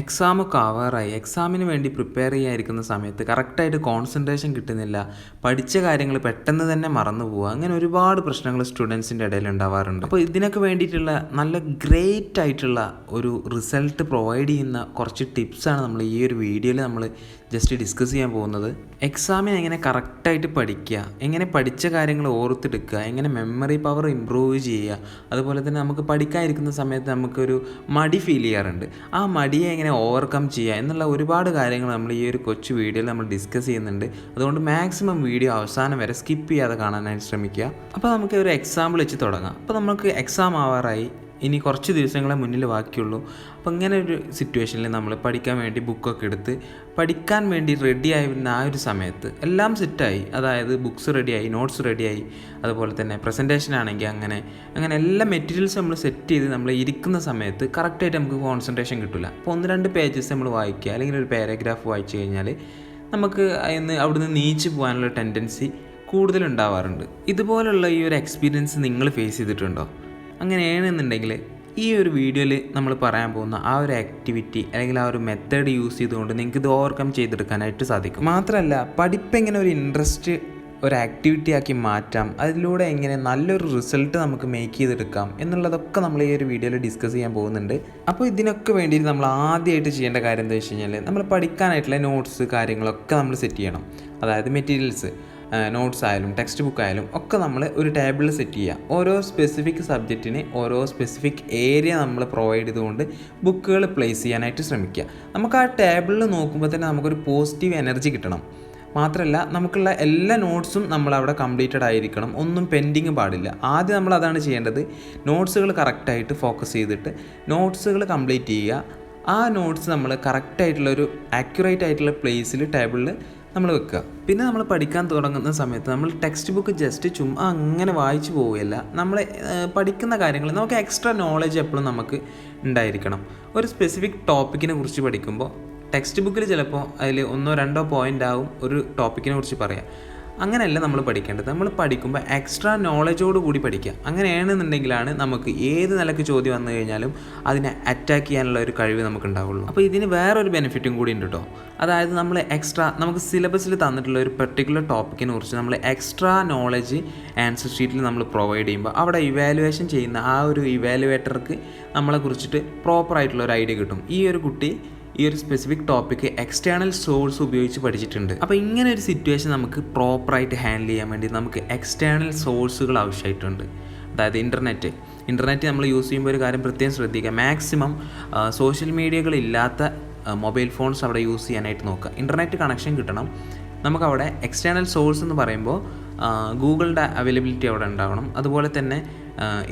എക്സാമൊക്കെ ആവാറായി. എക്സാമിന് വേണ്ടി പ്രിപ്പയർ ചെയ്യാതിരിക്കുന്ന സമയത്ത് കറക്റ്റായിട്ട് കോൺസെൻട്രേഷൻ കിട്ടുന്നില്ല. പഠിച്ച കാര്യങ്ങൾ പെട്ടെന്ന് തന്നെ മറന്നു പോവുക. അങ്ങനെ ഒരുപാട് പ്രശ്നങ്ങൾ സ്റ്റുഡൻസിന്റെ ഇടയിൽ ഉണ്ടാവാറുണ്ട്. അപ്പോൾ ഇതിനൊക്കെ വേണ്ടിയിട്ടുള്ള നല്ല ഗ്രേറ്റ് ആയിട്ടുള്ള ഒരു റിസൾട്ട് പ്രൊവൈഡ് ചെയ്യുന്ന കുറച്ച് ടിപ്സാണ് നമ്മൾ ഈ ഒരു വീഡിയോയിൽ നമ്മൾ ജസ്റ്റ് ഡിസ്കസ് ചെയ്യാൻ പോകുന്നത്. എക്സാമിന് എങ്ങനെ കറക്റ്റായിട്ട് പഠിക്കുക എങ്ങനെ പഠിച്ച കാര്യങ്ങൾ ഓർത്തെടുക്കുക എങ്ങനെ മെമ്മറി പവർ ഇമ്പ്രൂവ് ചെയ്യുക അതുപോലെ തന്നെ നമുക്ക് പഠിക്കാതിരിക്കുന്ന സമയത്ത് നമുക്കൊരു മടി ഫീൽ ചെയ്യാറുണ്ട്. ആ മടിയെ എങ്ങനെ ഓവർകം ചെയ്യുക എന്നുള്ള ഒരുപാട് കാര്യങ്ങൾ നമ്മൾ ഈ ഒരു കൊച്ചു വീഡിയോയിൽ നമ്മൾ ഡിസ്കസ് ചെയ്യുന്നുണ്ട്. അതുകൊണ്ട് മാക്സിമം വീഡിയോ അവസാനം വരെ സ്കിപ്പ് ചെയ്യാതെ കാണാനായിട്ട് ശ്രമിക്കുക. അപ്പോൾ നമുക്ക് ഒരു എക്സാമ്പിൾ വെച്ച് തുടങ്ങാം. അപ്പോൾ നമുക്ക് എക്സാം ആവാറായി. ഇനി കുറച്ച് ദിവസങ്ങളെ മുന്നിൽ ബാക്കിയുള്ളൂ. അപ്പോൾ ഇങ്ങനെ ഒരു സിറ്റുവേഷനിൽ നമ്മൾ പഠിക്കാൻ വേണ്ടി ബുക്കൊക്കെ എടുത്ത് പഠിക്കാൻ വേണ്ടി റെഡി ആയിരുന്ന ആ ഒരു സമയത്ത് എല്ലാം സെറ്റായി അതായത് ബുക്ക്സ് റെഡിയായി നോട്ട്സ് റെഡിയായി അതുപോലെ തന്നെ പ്രസന്റേഷൻ ആണെങ്കിൽ അങ്ങനെ അങ്ങനെ എല്ലാ മെറ്റീരിയൽസും നമ്മൾ സെറ്റ് ചെയ്ത് നമ്മൾ ഇരിക്കുന്ന സമയത്ത് കറക്റ്റായിട്ട് നമുക്ക് കോൺസെൻട്രേഷൻ കിട്ടില്ല അപ്പോൾ ഒന്ന് രണ്ട് പേജസ് നമ്മൾ വായിക്കുക അല്ലെങ്കിൽ ഒരു പാരഗ്രാഫ് വായിച്ചു കഴിഞ്ഞാൽ നമുക്ക് അതിന് അവിടുന്ന് നീച്ച് പോകാനുള്ള ടെൻഡൻസി കൂടുതലുണ്ടാവാറുണ്ട്. ഇതുപോലുള്ള ഈ ഒരു എക്സ്പീരിയൻസ് നിങ്ങൾ ഫേസ് ചെയ്തിട്ടുണ്ടോ? അങ്ങനെയാണെന്നുണ്ടെങ്കിൽ ഈ ഒരു വീഡിയോയിൽ നമ്മൾ പറയാൻ പോകുന്ന ആ ഒരു ആക്ടിവിറ്റി അല്ലെങ്കിൽ ആ ഒരു മെത്തേഡ് യൂസ് ചെയ്തുകൊണ്ട് നിങ്ങൾക്ക് ഇത് ഓവർകം ചെയ്തെടുക്കാനായിട്ട് സാധിക്കും. മാത്രമല്ല പഠിപ്പ് എങ്ങനെ ഒരു ഇൻട്രസ്റ്റ് ഒരു ആക്ടിവിറ്റി ആക്കി മാറ്റാം അതിലൂടെ എങ്ങനെ നല്ലൊരു റിസൾട്ട് നമുക്ക് മേക്ക് ചെയ്തെടുക്കാം എന്നുള്ളതൊക്കെ നമ്മൾ ഈ ഒരു വീഡിയോയിൽ ഡിസ്കസ് ചെയ്യാൻ പോകുന്നുണ്ട്. അപ്പോൾ ഇതിനൊക്കെ വേണ്ടിയിട്ട് നമ്മൾ ആദ്യമായിട്ട് ചെയ്യേണ്ട കാര്യം എന്താ വെച്ച് കഴിഞ്ഞാൽ നമ്മൾ പഠിക്കാനായിട്ടുള്ള നോട്ട്സ് കാര്യങ്ങളൊക്കെ നമ്മൾ സെറ്റ് ചെയ്യണം. അതായത് മെറ്റീരിയൽസ് നോട്ട്സ് ആയാലും ടെക്സ്റ്റ് ബുക്ക് ആയാലും ഒക്കെ നമ്മൾ ഒരു ടേബിളിൽ സെറ്റ് ചെയ്യുക ഓരോ സ്പെസിഫിക് സബ്ജക്റ്റിന് ഓരോ സ്പെസിഫിക് ഏരിയ നമ്മൾ പ്രൊവൈഡ് ചെയ്തുകൊണ്ട് ബുക്കുകൾ പ്ലേസ് ചെയ്യാനായിട്ട് ശ്രമിക്കുക നമുക്ക് ആ ടേബിളിൽ നോക്കുമ്പോൾ തന്നെ നമുക്കൊരു പോസിറ്റീവ് എനർജി കിട്ടണം. മാത്രമല്ല നമുക്കുള്ള എല്ലാ നോട്ട്സും നമ്മൾ അവിടെ കംപ്ലീറ്റഡ് ആയിരിക്കണം. ഒന്നും പെൻഡിങ് പാടില്ല. ആദ്യം നമ്മൾ അതാണ് ചെയ്യേണ്ടത്. നോട്ട്സുകൾ കറക്റ്റായിട്ട് ഫോക്കസ് ചെയ്തിട്ട് നോട്ട്സുകൾ കംപ്ലീറ്റ് ചെയ്യുക. ആ നോട്ട്സ് നമ്മൾ കറക്റ്റായിട്ടുള്ള ഒരു ആക്യുറേറ്റ് ആയിട്ടുള്ള പ്ലേസിൽ ടേബിളിൽ നമ്മൾ വെക്കുക. പിന്നെ നമ്മൾ പഠിക്കാൻ തുടങ്ങുന്ന സമയത്ത് നമ്മൾ ടെക്സ്റ്റ് ബുക്ക് ജസ്റ്റ് ചുമ്മാ അങ്ങനെ വായിച്ചു പോവുകയല്ല. നമ്മൾ പഠിക്കുന്ന കാര്യങ്ങൾ നമുക്ക് എക്സ്ട്രാ നോളജ് എപ്പോഴും നമുക്ക് ഉണ്ടായിരിക്കണം. ഒരു സ്പെസിഫിക് ടോപ്പിക്കിനെ കുറിച്ച് പഠിക്കുമ്പോൾ ടെക്സ്റ്റ് ബുക്കിൽ ചിലപ്പോൾ അതിൽ ഒന്നോ രണ്ടോ പോയിന്റ് ആവും ഒരു ടോപ്പിക്കിനെ കുറിച്ച് പറയാം അങ്ങനെയല്ല നമ്മൾ പഠിക്കേണ്ടത്. നമ്മൾ പഠിക്കുമ്പോൾ എക്സ്ട്രാ നോളജോട് കൂടി പഠിക്കുക. അങ്ങനെയാണെന്നുണ്ടെങ്കിലാണ് നമുക്ക് ഏത് നിലയ്ക്ക് ചോദ്യം വന്നു കഴിഞ്ഞാലും അതിനെ അറ്റാക്ക് ചെയ്യാനുള്ള ഒരു കഴിവ് നമുക്ക് ഉണ്ടാവുള്ളൂ അപ്പോൾ ഇതിന് വേറൊരു ബെനിഫിറ്റും കൂടി ഉണ്ട് കേട്ടോ അതായത് നമ്മൾ എക്സ്ട്രാ നമുക്ക് സിലബസിൽ തന്നിട്ടുള്ള ഒരു പെർട്ടിക്കുലർ ടോപ്പിക്കിനെ കുറിച്ച് നമ്മൾ എക്സ്ട്രാ നോളജ് ആൻസർ ഷീറ്റിൽ നമ്മൾ പ്രൊവൈഡ് ചെയ്യുമ്പോൾ അവിടെ ഇവാലുവേഷൻ ചെയ്യുന്ന ആ ഒരു ഇവാലുവേറ്റർക്ക് നമ്മളെ കുറിച്ചിട്ട് പ്രോപ്പറായിട്ടുള്ള ഒരു ഐഡിയ കിട്ടും. ഈ ഒരു കുട്ടി ഈ ഒരു സ്പെസിഫിക് ടോപ്പിക്ക് എക്സ്റ്റേണൽ സോഴ്സ് ഉപയോഗിച്ച് പഠിച്ചിട്ടുണ്ട്. അപ്പോൾ ഇങ്ങനെ ഒരു സിറ്റുവേഷൻ നമുക്ക് പ്രോപ്പറായിട്ട് ഹാൻഡിൽ ചെയ്യാൻ വേണ്ടി നമുക്ക് എക്സ്റ്റേണൽ സോഴ്സുകൾ ആവശ്യമായിട്ടുണ്ട്. അതായത് ഇന്റർനെറ്റ് ഇന്റർനെറ്റ് നമ്മൾ യൂസ് ചെയ്യുമ്പോൾ ഒരു കാര്യം പ്രത്യേകം ശ്രദ്ധിക്കുക. മാക്സിമം സോഷ്യൽ മീഡിയകളില്ലാത്ത മൊബൈൽ ഫോൺസ് അവിടെ യൂസ് ചെയ്യാനായിട്ട് നോക്കുക. ഇന്റർനെറ്റ് കണക്ഷൻ കിട്ടണം. നമുക്കവിടെ എക്സ്റ്റേണൽ സോഴ്സ് എന്ന് പറയുമ്പോൾ ഗൂഗിളിന്റെ അവൈലബിലിറ്റി അവിടെ ഉണ്ടാവണം. അതുപോലെ തന്നെ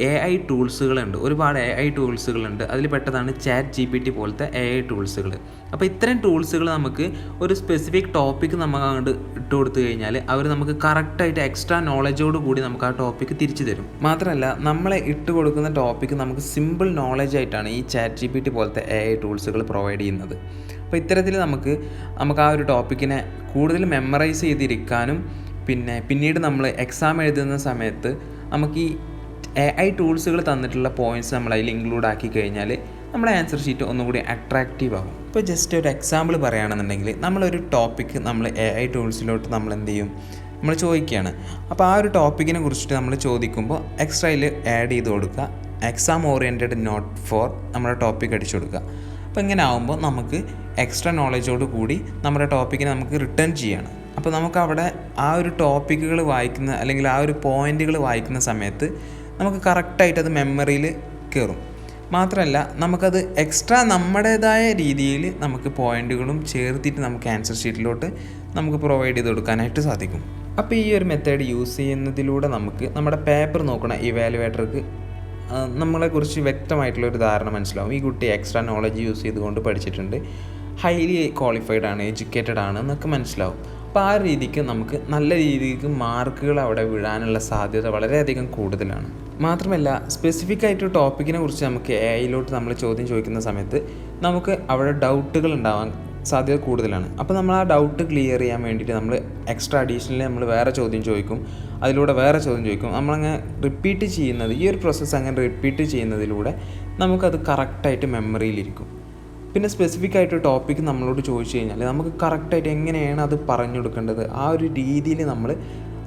എ ഐ ടൂൾസുകളുണ്ട് ഒരുപാട് എ ഐ ടൂൾസുകളുണ്ട് അതിൽ പെട്ടതാണ് ചാറ്റ് ജി പി ടി പോലത്തെ എ ഐ ടൂൾസുകൾ അപ്പോൾ ഇത്തരം ടൂൾസുകൾ നമുക്ക് ഒരു സ്പെസിഫിക് ടോപ്പിക്ക് നമുക്ക് അങ്ങോട്ട് ഇട്ട് കൊടുത്തു കഴിഞ്ഞാൽ അവർ നമുക്ക് കറക്റ്റായിട്ട് എക്സ്ട്രാ നോളജോട് കൂടി നമുക്ക് ആ ടോപ്പിക്ക് തിരിച്ചു തരും. മാത്രമല്ല നമ്മളെ ഇട്ട് കൊടുക്കുന്ന ടോപ്പിക്ക് നമുക്ക് സിമ്പിൾ നോളജ് ആയിട്ടാണ് ഈ ചാറ്റ് ജി പി ടി പോലത്തെ എ ഐ ടൂൾസുകൾ പ്രൊവൈഡ് ചെയ്യുന്നത്. അപ്പോൾ ഇത്തരത്തിൽ നമുക്ക് നമുക്ക് ആ ഒരു ടോപ്പിക്കിനെ കൂടുതൽ മെമ്മറൈസ് ചെയ്തിരിക്കാനും പിന്നെ പിന്നീട് നമ്മൾ എക്സാം എഴുതുന്ന സമയത്ത് നമുക്ക് ഈ എ ഐ ടൂൾസുകൾ തന്നിട്ടുള്ള പോയിന്റ്സ് നമ്മൾ അതിൽ ഇൻക്ലൂഡ് ആക്കി കഴിഞ്ഞാൽ നമ്മുടെ ആൻസർ ഷീറ്റ് ഒന്നുകൂടി അട്രാക്റ്റീവ് ആകും ഇപ്പോൾ ജസ്റ്റ് ഒരു എക്സാമ്പിൾ പറയുകയാണെന്നുണ്ടെങ്കിൽ നമ്മളൊരു ടോപ്പിക്ക് നമ്മൾ എ ഐ ടൂൾസിലോട്ട് നമ്മൾ എന്ത് ചെയ്യും നമ്മൾ ചോദിക്കുകയാണ്. അപ്പോൾ ആ ഒരു ടോപ്പിക്കിനെ കുറിച്ചിട്ട് നമ്മൾ ചോദിക്കുമ്പോൾ എക്സ്ട്രയിൽ ആഡ് ചെയ്ത് കൊടുക്കുക. എക്സാം ഓറിയന്റഡ് നോട്ട് ഫോർ നമ്മുടെ ടോപ്പിക് അടിച്ചു കൊടുക്കുക. അപ്പോൾ ഇങ്ങനെ ആകുമ്പോൾ നമുക്ക് എക്സ്ട്രാ നോളജോട് കൂടി നമ്മുടെ ടോപ്പിക്കിനെ നമുക്ക് റിട്ടേൺ ചെയ്യാണ്. അപ്പോൾ നമുക്ക് അവിടെ ആ ഒരു ടോപ്പിക്കുകൾ വായിക്കുന്ന അല്ലെങ്കിൽ ആ ഒരു പോയിന്റുകൾ വായിക്കുന്ന സമയത്ത് നമുക്ക് കറക്റ്റായിട്ട് അത് മെമ്മറിയിൽ കയറും മാത്രമല്ല നമുക്കത് എക്സ്ട്രാ നമ്മുടേതായ രീതിയിൽ നമുക്ക് പോയിന്റുകളും ചേർത്തിട്ട് നമുക്ക് ആൻസർ ഷീറ്റിലോട്ട് നമുക്ക് പ്രൊവൈഡ് ചെയ്ത് കൊടുക്കാനായിട്ട് സാധിക്കും. അപ്പോൾ ഈ ഒരു മെത്തേഡ് യൂസ് ചെയ്യുന്നതിലൂടെ നമുക്ക് നമ്മുടെ പേപ്പർ നോക്കണ ഇവാലുവേറ്റർക്ക് നമ്മളെക്കുറിച്ച് വ്യക്തമായിട്ടുള്ള ഒരു ധാരണ മനസ്സിലാവും. ഈ കുട്ടി എക്സ്ട്രാ നോളജ് യൂസ് ചെയ്തുകൊണ്ട് പഠിച്ചിട്ടുണ്ട്. ഹൈലി ക്വാളിഫൈഡ് ആണ് എഡ്യൂക്കേറ്റഡ് ആണ് എന്നൊക്കെ മനസ്സിലാവും. അപ്പോൾ ആ രീതിക്ക് നമുക്ക് നല്ല രീതിക്ക് മാർക്കുകൾ അവിടെ വിടാനുള്ള സാധ്യത വളരെയധികം കൂടുതലാണ്. മാത്രമല്ല സ്പെസിഫിക് ആയിട്ട് ടോപ്പിക്കിനെ കുറിച്ച് നമുക്ക് എ ഐയിലോട്ട് നമ്മൾ ചോദ്യം ചോദിക്കുന്ന സമയത്ത് നമുക്ക് അവിടെ ഡൗട്ടുകൾ ഉണ്ടാവാൻ സാധ്യത കൂടുതലാണ്. അപ്പോൾ നമ്മൾ ആ ഡൗട്ട് ക്ലിയർ ചെയ്യാൻ വേണ്ടിയിട്ട് നമ്മൾ എക്സ്ട്രാ അഡീഷണലി നമ്മൾ വേറെ ചോദ്യം ചോദിക്കും. അതിലൂടെ വേറെ ചോദ്യം ചോദിക്കും. നമ്മളങ്ങനെ റിപ്പീറ്റ് ചെയ്യുന്നത് ഈ ഒരു പ്രോസസ്സ് അങ്ങനെ റിപ്പീറ്റ് ചെയ്യുന്നതിലൂടെ നമുക്കത് കറക്റ്റായിട്ട് മെമ്മറിയിലിരിക്കും പിന്നെ സ്പെസിഫിക് ആയിട്ട് ടോപ്പിക്ക് നമ്മളോട് ചോദിച്ചു കഴിഞ്ഞാൽ നമുക്ക് കറക്റ്റായിട്ട് എങ്ങനെയാണ് അത് പറഞ്ഞു കൊടുക്കേണ്ടത്? ആ ഒരു രീതിയിൽ നമ്മൾ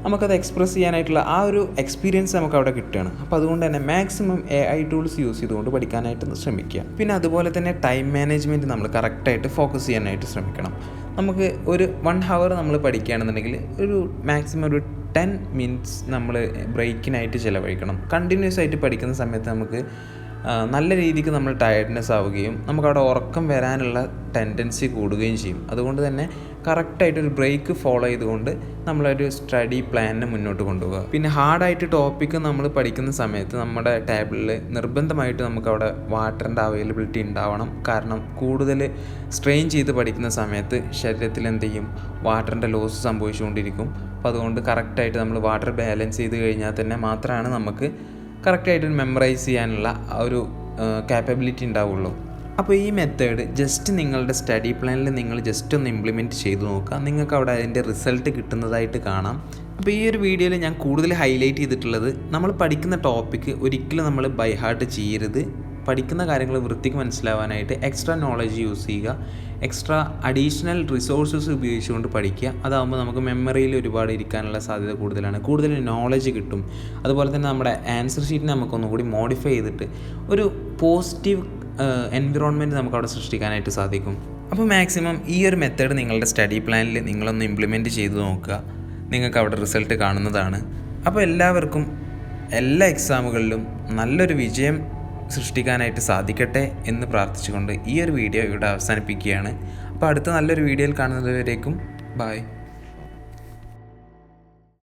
നമുക്കത് എക്സ്പ്രസ് ചെയ്യാനായിട്ടുള്ള ആ ഒരു എക്സ്പീരിയൻസ് നമുക്ക് അവിടെ കിട്ടുകയാണ്. അപ്പോൾ അതുകൊണ്ട് തന്നെ maximum A I tools use ചെയ്തുകൊണ്ട് പഠിക്കാനായിട്ട് ശ്രമിക്കുക. പിന്നെ അതുപോലെ തന്നെ ടൈം മാനേജ്മെന്റ് നമ്മൾ കറക്റ്റായിട്ട് ഫോക്കസ് ചെയ്യാനായിട്ട് ശ്രമിക്കണം. നമുക്ക് ഒരു വൺ ഹവർ നമ്മൾ പഠിക്കുകയാണെന്നുണ്ടെങ്കിൽ ഒരു മാക്സിമം ഒരു ടെൻ മിനിറ്റ്സ് നമ്മൾ ബ്രേക്കിനായിട്ട് ചിലവഴിക്കണം. കണ്ടിന്യൂസ് ആയിട്ട് പഠിക്കുന്ന സമയത്ത് നമുക്ക് നല്ല രീതിക്ക് നമ്മൾ ടയർഡ്നെസ് ആവുകയും നമുക്കവിടെ ഉറക്കം വരാനുള്ള ടെൻഡൻസി കൂടുകയും ചെയ്യും. അതുകൊണ്ട് തന്നെ കറക്റ്റായിട്ടൊരു ബ്രേക്ക് ഫോളോ ചെയ്തുകൊണ്ട് നമ്മളൊരു സ്റ്റഡി പ്ലാനിനെ മുന്നോട്ട് കൊണ്ടുപോകുക പിന്നെ ഹാർഡായിട്ട് ടോപ്പിക്ക് നമ്മൾ പഠിക്കുന്ന സമയത്ത് നമ്മുടെ ടേബിളിൽ നിർബന്ധമായിട്ട് നമുക്കവിടെ വാട്ടറിന്റെ അവൈലബിലിറ്റി ഉണ്ടാവണം. കാരണം കൂടുതൽ സ്ട്രെയിൻ ചെയ്ത് പഠിക്കുന്ന സമയത്ത് ശരീരത്തിൽ എന്ത് ചെയ്യും? വാട്ടറിന്റെ ലോസ് സംഭവിച്ചുകൊണ്ടിരിക്കും. അപ്പോൾ അതുകൊണ്ട് കറക്റ്റായിട്ട് നമ്മൾ വാട്ടർ ബാലൻസ് ചെയ്ത് കഴിഞ്ഞാൽ തന്നെ മാത്രമാണ് നമുക്ക് കറക്റ്റായിട്ട് മെമ്മറൈസ് ചെയ്യാനുള്ള ആ ഒരു കാപ്പബിലിറ്റി ഉണ്ടാവുള്ളൂ. അപ്പോൾ ഈ മെത്തേഡ് ജസ്റ്റ് നിങ്ങളുടെ സ്റ്റഡി പ്ലാനിൽ നിങ്ങൾ ജസ്റ്റ് ഒന്ന് ഇംപ്ലിമെന്റ് ചെയ്ത് നോക്കുക. നിങ്ങൾക്ക് അവിടെ അതിന്റെ റിസൾട്ട് കിട്ടുന്നതായിട്ട് കാണാം. അപ്പോൾ ഈ ഒരു വീഡിയോയിൽ ഞാൻ കൂടുതൽ ഹൈലൈറ്റ് ചെയ്തിട്ടുള്ളത് നമ്മൾ പഠിക്കുന്ന ടോപ്പിക്ക് ഒരിക്കലും നമ്മൾ ബൈ ഹാർട്ട് ചെയ്യരുത്. പഠിക്കുന്ന കാര്യങ്ങൾ വൃത്തിക്ക് മനസ്സിലാവാനായിട്ട് എക്സ്ട്രാ നോളജ് യൂസ് ചെയ്യുക. എക്സ്ട്രാ അഡീഷണൽ റിസോഴ്സസ് ഉപയോഗിച്ചുകൊണ്ട് പഠിക്കുക. അതാകുമ്പോൾ നമുക്ക് മെമ്മറിയിൽ ഒരുപാട് ഇരിക്കാനുള്ള സാധ്യത കൂടുതലാണ്. കൂടുതൽ നോളജ് കിട്ടും. അതുപോലെ തന്നെ നമ്മുടെ ആൻസർ ഷീറ്റിനെ നമുക്കൊന്നും കൂടി മോഡിഫൈ ചെയ്തിട്ട് ഒരു പോസിറ്റീവ് എൻവിറോൺമെന്റ് നമുക്ക് അവിടെ സൃഷ്ടിക്കാനായിട്ട് സാധിക്കും. അപ്പോൾ മാക്സിമം ഈ ഒരു മെത്തേഡ് നിങ്ങളുടെ സ്റ്റഡി പ്ലാനിൽ നിങ്ങളൊന്ന് ഇംപ്ലിമെന്റ് ചെയ്ത് നോക്കുക. നിങ്ങൾക്ക് അവിടെ റിസൾട്ട് കാണുന്നതാണ്. അപ്പോൾ എല്ലാവർക്കും എല്ലാ എക്സാമുകളിലും നല്ലൊരു വിജയം സൃഷ്ടിക്കാനായിട്ട് സാധിക്കട്ടെ എന്ന് പ്രാർത്ഥിച്ചുകൊണ്ട് ഈ ഒരു വീഡിയോ ഇവിടെ അവസാനിപ്പിക്കുകയാണ്. അപ്പോൾ അടുത്ത നല്ലൊരു വീഡിയോയിൽ കാണുന്നതുവരേക്കും. ബായ്